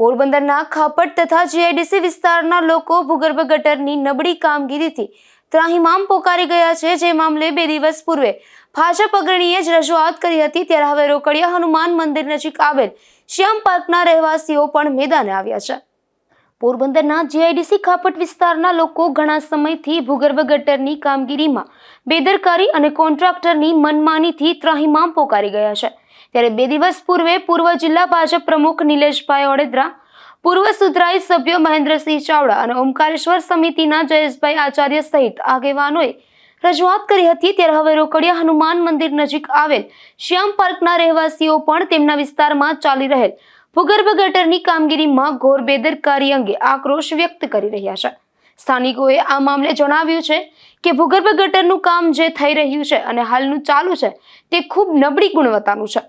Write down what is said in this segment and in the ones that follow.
પોરબંદરના ખાપટ તથા જીઆઈડીસી વિસ્તારના લોકો ભૂગર્ભ ગટરની નબળી કામગીરીથી ત્રાહિમામ પોકારી ગયા છે. જે મામલે બે દિવસ પૂર્વે ભાજપ અગ્રણીએ જ રજૂઆત કરી હતી. ત્યારે હવે રોકડિયા હનુમાન મંદિર નજીક આવેલ શ્યામ પાર્કના રહેવાસીઓ પણ મેદાને આવ્યા છે. પોરબંદરના જીઆઈડીસી ખાપટ વિસ્તારના લોકો ઘણા સમયથી ભૂગર્ભ ગટરની કામગીરીમાં બેદરકારી અને કોન્ટ્રાક્ટરની મનમાનીથી ત્રાહિમામ પોકારી ગયા છે. ત્યારે બે દિવસ પૂર્વે પૂર્વ જિલ્લા ભાજપ પ્રમુખ નિલેશભાઈ ઓડેદરા, પૂર્વ સુધરાઈ સભ્ય મહેન્દ્રસિંહ ચાવડા અને ઓમકારેશ્વર સમિતિના જયેશભાઈ આચાર્ય સહિત આગેવાનોએ રજૂઆત કરી હતી. ત્યારે હવે રોકડિયા હનુમાન મંદિર નજીક આવેલ શ્યામ પાર્કના રહેવાસીઓ પણ તેમના વિસ્તારમાં ચાલી રહેલ ભૂગર્ભ ગટરની કામગીરીમાં ઘોર બેદરકારી અંગે આક્રોશ વ્યક્ત કરી રહ્યા છે. સ્થાનિકોએ આ મામલે જણાવ્યું છે કે ભૂગર્ભ ગટરનું કામ જે થઈ રહ્યું છે અને હાલનું ચાલુ છે તે ખૂબ નબળી ગુણવત્તાનું છે.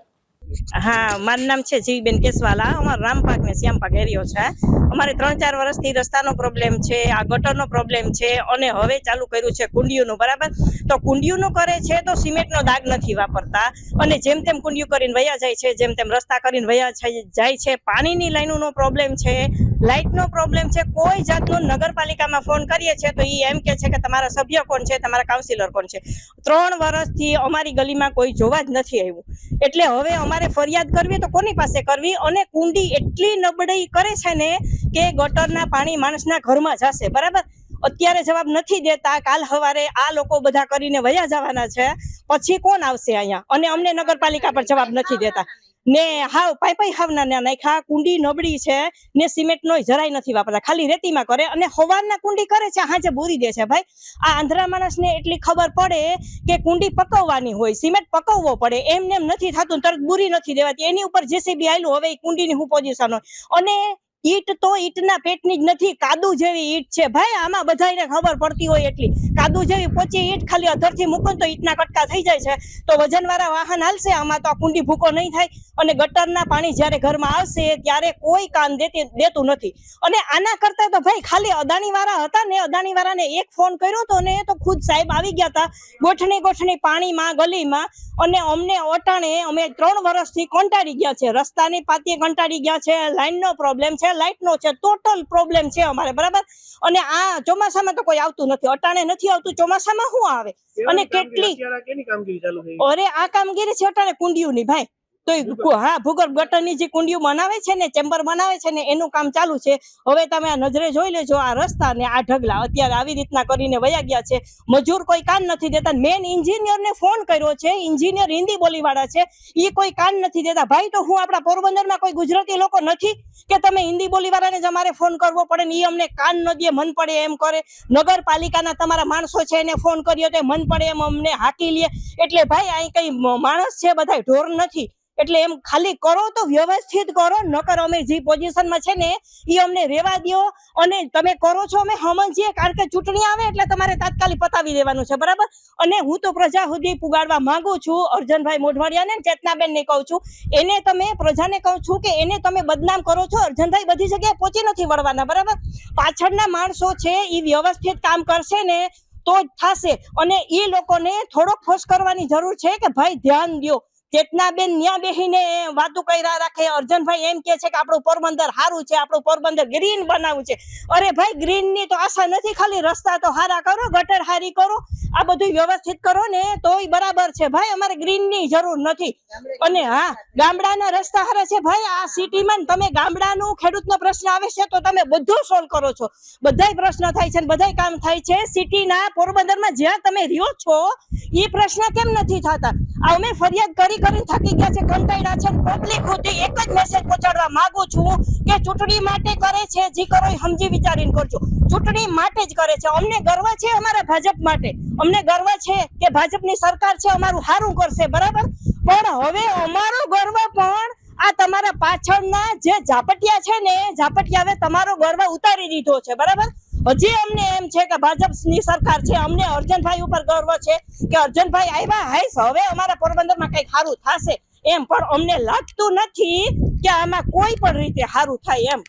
હા, મારું નામ છે જીવીબેન કેસવાલા. અમારો રામપાક ને શ્યામપાક એરિયો છે. અમારે ત્રણ ચાર વર્ષથી રસ્તાનો પ્રોબ્લેમ છે, આ ગટરનો પ્રોબ્લેમ છે, અને હવે ચાલુ કર્યું છે કુંડિયુનું, બરાબર? તો કુંડિયુનું કરે છે તો સિમેન્ટનો દાગ નથી વાપરતા. અને જેમ તેમ કુંડિયું કરીને વયા જાય છે, જેમ તેમ રસ્તા કરીને વયા જાય છે, પાણીની લાઈનોનો પ્રોબ્લેમ છે લાઇટનો પ્રોબ્લેમ છે, કોઈ જાતનો નગરપાલિકામાં ફોન કરીએ છીએ તો એ એમ કે છે કે તમારા સભ્ય કોણ છે, તમારા કાઉન્સિલર કોણ છે? ત્રણ વર્ષથી અમારી ગલીમાં કોઈ જોવા જ નથી આવ્યું. એટલે હવે અમારે ફરિયાદ કરવી તો કોની પાસે કરવી? અને કુંડી એટલી નબળી કરે છે ને કે ગટરના પાણી માણસના ઘરમાં જશે. બરાબર? અત્યારે જવાબ નથી દેતા. કાલ સવારે આ લોકો બધા કરીને વયા જવાના છે. પછી કોણ આવશે અહીંયા? અને અમને નગરપાલિકા પર જવાબ નથી દેતા. ને હાવ, પાઈ પાઈ હાવ ના ના નાખ્યા કુંડી નબળી છે ને સિમેન્ટ નો જરાય નથી વાપરતા. ખાલી રેતીમાં કરે અને હવારના કુંડી કરે છે, હાજે બુરી દે છે ભાઈ. આ આંધ્રા માણસને એટલી ખબર પડે કે કુંડી પકવવાની હોય, સિમેન્ટ પકવવો પડે એમ નેમ નથી થતું તરત બુરી નથી દેવાતી. એની ઉપર જેસીબી આવેલું હવે કુંડીની હું પોઝિશન હોય. અને ઈટ તો ઈટના પેટની જ નથી, કાદુ જેવી ઈટ છે ભાઈ. આમાં બધાયને ખબર પડતી હોય એટલી. કાદુ જેવી પોચી ઈટ ખાલી અધરથી મૂકો તો ઈટના કટકા થઈ જાય છે. તો વજનવાળા વાહન હાલશે, આમાં તો આ કુંડી ભૂકો નહીં થાય. અને ગટરના પાણી જ્યારે ઘરમાં આવશે, ત્યારે કોઈ કામ દેતી, દેતું નથી. અને આના કરતા તો ભાઈ ખાલી અદાણીવાળા હતા ને, અદાણીવાળાને એક ફોન કર્યો હતો ને તો ખુદ સાહેબ આવી ગયા હતા ગોઠણી ગોઠણી પાણીમાં, ગલીમાં. અને અમને અટાણે અમે ત્રણ વર્ષથી કંટાળી ગયા છે. રસ્તાની પાતીએ કંટાળી ગયા છે લાઇનનો પ્રોબ્લેમ છે લાઇટનો છે, ટોટલ પ્રોબ્લેમ છે અમારે, બરાબર? અને આ ચોમાસામાં તો કોઈ આવતું નથી. અટાણે નથી આવતું ચોમાસામાં શું આવે? અને કેટલી? અરે આ કામગીરી છે અટાણે કુંડિયું ની ભાઈ. તો હા ભૂગર્ભ ગટરની જે કુંડીઓ બનાવે છે ને ચેમ્બર બનાવે છે ને એનું કામ ચાલુ છે. હવે તમે આ નજરે જોઈ લેજો આ રસ્તા ને આ ઢગલા અત્યારે આવી રીતના કરીને વયા ગયા છે. મજૂર કોઈ કાન નથી દેતા. મેન ને ફોન કર્યો છે ઇન્જિનિયર હિન્દી બોલીવાળા છે. એ કોઈ કાન નથી દેતા. ભાઈ તો હું આપણા પોરબંદરમાં કોઈ ગુજરાતી લોકો નથી કે તમે હિન્દી બોલીવાળાને જ અમારે ફોન કરવો પડે ને એ અમને કાન ન દે મન પડે એમ કરે. નગરપાલિકાના તમારા માણસો છે એને ફોન કર્યો તો મન પડે એમ અમને હાકી લે. એટલે ભાઈ અહીં કઈ માણસ છે બધા ઢોર નથી. એટલે એમ ખાલી કરો તો વ્યવસ્થિત કરો, નકર અમે જે પોઝિશનમાં છે ને એ અમને રેવા દ્યો અને તમે કરો છો, અમે સમજીએ, કારણ કે ચૂંટણી આવે એટલે તમારે તાત્કાલિક પતાવી દેવાનું છે, બરાબર? અને હું તો પ્રજા સુધી પુગાડવા માંગુ છું, અર્જનભાઈ મોઢવાડિયાને ચેતનાબેનને કહું છું, એને તમે, પ્રજાને કહું છું કે એને તમે બદનામ કરો છો, અર્જનભાઈ બધી જગ્યાએ પહોંચી નથી વળવાના, બરાબર? પાછળના માણસો છે એ વ્યવસ્થિત કામ કરશે ને, તો જ થશે. અને એ લોકોને થોડોક ફોર્સ કરવાની જરૂર છે કે ભાઈ ધ્યાન દ્યો ચેતનાબેન ન્યા બેહીને વાતું કર્યા રાખે. અર્જનભાઈ એમ કે છે કે આપણું પોરબંદર સારું છે, આપણું પોરબંદર ગ્રીન બનાવવું છે. અરે ભાઈ ગ્રીનની તો આશા નથી, ખાલી રસ્તા તો હારા કરો, ગટર હારી કરો, આ બધું વ્યવસ્થિત કરો ને તોય બરાબર છે. ભાઈ, અમારે ગ્રીનની જરૂર નથી. અને હા, ગામડાના રસ્તા હારા છે. ભાઈ, આ સિટીમાં તમે ગામડાનું ખેડૂતનો પ્રશ્ન આવે છે તો તમે બધું સોલ્વ કરો છો. બધાય પ્રશ્ન થાય છે બધાય કામ થાય છે. સિટીના પોરબંદરમાં જ્યાં તમે રહ્યો છો એ પ્રશ્ન કેમ નથી થતા? અમે ફરિયાદ કરી કરીને થાકી ગયા છે કંટાળ્યા છે પબ્લિક સુધી એક જ મેસેજ પહોંચાડવા માંગુ છું કે ચૂંટણી માટે કરે છે જે કરો સમજી વિચારીને કરજો. ચૂંટણી માટે જ કરે છે. અમને ગર્વ છે અમારા ભાજપ માટે. અમને ગર્વ છે કે ભાજપની સરકાર છે, અમારું સારું કરશે, બરાબર? પણ હવે અમારો ગર્વ પણ આ તમારા પાછળના જે ઝાપટિયા છે ને ઝાપટિયા હવે તમારો ગર્વ ઉતારી દીધો છે, બરાબર? હજી અમને એમ છે કે ભાજપની સરકાર છે, અમને અર્જનભાઈ ઉપર ગર્વ છે કે અર્જનભાઈ આવ્યા હાઈસ હવે અમારા પોરબંદરમાં કંઈક સારું થશે એમ, પણ અમને લાગતું નથી કે આમાં કોઈ પણ રીતે સારું થાય એમ.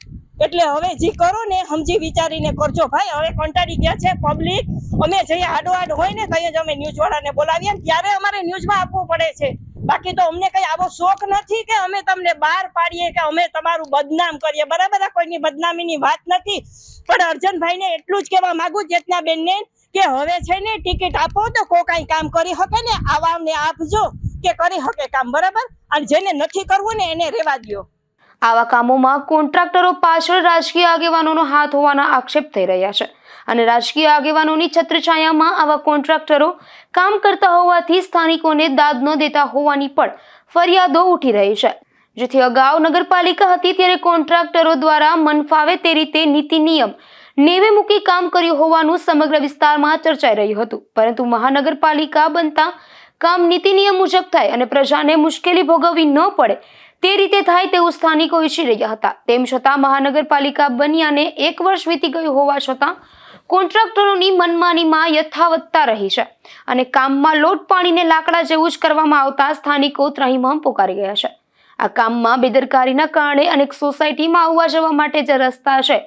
એટલે હવે જે કરો ને સમજી વિચારીને કરજો ભાઈ. હવે કંટાળી ગયા છે પબ્લિક અમે જઈએ આડો આડ હોય ને ત્યાં જ અમે ન્યૂઝ વાળાને બોલાવીએ ત્યારે અમારે ન્યૂઝમાં આપવું પડે છે. બાકી તો અમને કઈ આવો શોખ નથી કે અમે તમને બહાર પાડીએ કે અમે તમારું બદનામ કરીએ. બરાબર? કોઈની બદનામીની વાત નથી. પણ અર્જનભાઈને એટલું જ કહેવા માંગુ ચેતના બેનને કે હવે છે ને ટિકિટ આપો તો કોઈ કાંઈ કામ કરી શકે ને? આવામને આપજો કે કરી શકે કામ. બરાબર? અને જેને નથી કરવું ને એને રેવા દ્યો. આવા કામોમાં કોન્ટ્રાક્ટરો પાછળ રાજકીય આગેવાનોનો હાથ હોવાના આક્ષેપ થઈ રહ્યા છે. અને રાજકીય આગેવાનોની છત્રછાયામાં આવા કોન્ટ્રાક્ટરો કામ કરતા હોવાથી સ્થાનિકોને દાદ ન દેતા હોવાની પણ ફરિયાદો ઉઠી રહી છે. જેથી અગાઉ નગરપાલિકા હતી ત્યારે કોન્ટ્રાક્ટરો દ્વારા મનફાવે તે રીતે નીતિ નિયમ નેવે મૂકી કામ કર્યું હોવાનું સમગ્ર વિસ્તારમાં ચર્ચાઈ રહ્યું હતું. પરંતુ મહાનગરપાલિકા બનતા કામ નીતિ નિયમ મુજબ થાય અને પ્રજાને મુશ્કેલી ભોગવવી ન પડે તે રીતે થાય તેવું સ્થાનિકો ઈચ્છી રહ્યા હતા. તેમ છતાં મહાનગરપાલિકા બન્યાને એક વર્ષ વીતી ગયું હોવા છતાં કોન્ટ્રાક્ટરોની મનમાનીમાં યથાવત્તા રહી છે અને કામમાં લોટ પાણીને લાકડા જેવું જ કરવામાં આવતા સ્થાનિકો ત્રાહિમામ પોકારી ગયા છે. આ કામમાં બેદરકારીના કારણે અનેક સોસાયટીમાં આવવા જવા માટે જે રસ્તા છે.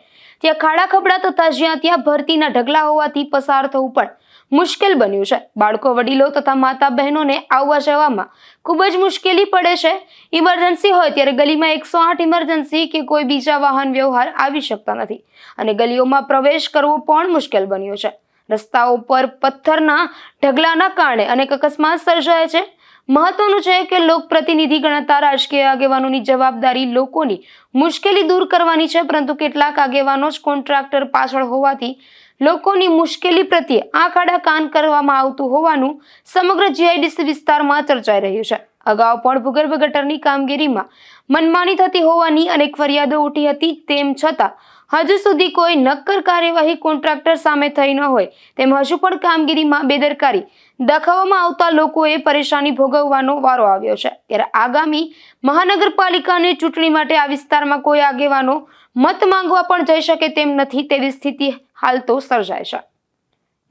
ત્યાં ખાડા ખબડા તથા જ્યાં ત્યાં ભરતીના ઢગલા હોવાથી પસાર થવું પણ મુશ્કેલ બન્યું છે. બાળકો વડીલો તથા માતા બહેનોને આવવા જવામાં ખૂબ જ મુશ્કેલી પડે છે. ઇમરજન્સી હોય ત્યારે ગલીમાં એકસો આઠ ઇમરજન્સી કે કોઈ બીજા વાહન વ્યવહાર આવી શકતા નથી અને ગલીઓમાં પ્રવેશ કરવો પણ મુશ્કેલ બન્યો છે. રસ્તાઓ પર પથ્થરના ઢગલાના કારણે અનેક અકસ્માત સર્જાય છે. મહત્વનું છે કે લોકપ્રતિનિધિ ગણાતા રાજકીય આગેવાનોની જવાબદારી લોકોની મુશ્કેલી દૂર કરવાની છે, પરંતુ કેટલાક આગેવાનો જ કોન્ટ્રાક્ટર પાછળ હોવાથી લોકોની મુશ્કેલી પ્રત્યે આંખ કાન કરવામાં આવતું હોવાનું સમગ્ર જીઆઈડીસી વિસ્તારમાં ચર્ચાઈ રહ્યું છે. અગાઉ પણ ભૂગર્ભ ગટરની કામગીરીમાં મનમાની થતી હોવાની અનેક ફરિયાદો ઉઠી હતી, તેમ છતાં હજુ સુધી કોઈ નક્કર કાર્યવાહી કોન્ટ્રાક્ટર સામે થઈ ન હોય, તેમ હજુ પણ કામગીરીમાં બેદરકારી દાખવવામાં આવતા લોકોએ પરેશાની ભોગવવાનો વારો આવ્યો છે. ત્યારે આગામી મહાનગરપાલિકાની ચૂંટણી માટે આ વિસ્તારમાં કોઈ આગેવાનો મત માંગવા પણ જઈ શકે તેમ નથી, તેવી સ્થિતિ હાલ તો સર્જાય છે.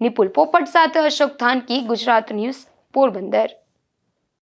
નિપુલ પોપટ સાથે અશોક થાનકી ગુજરાત ન્યૂઝ પોરબંદર.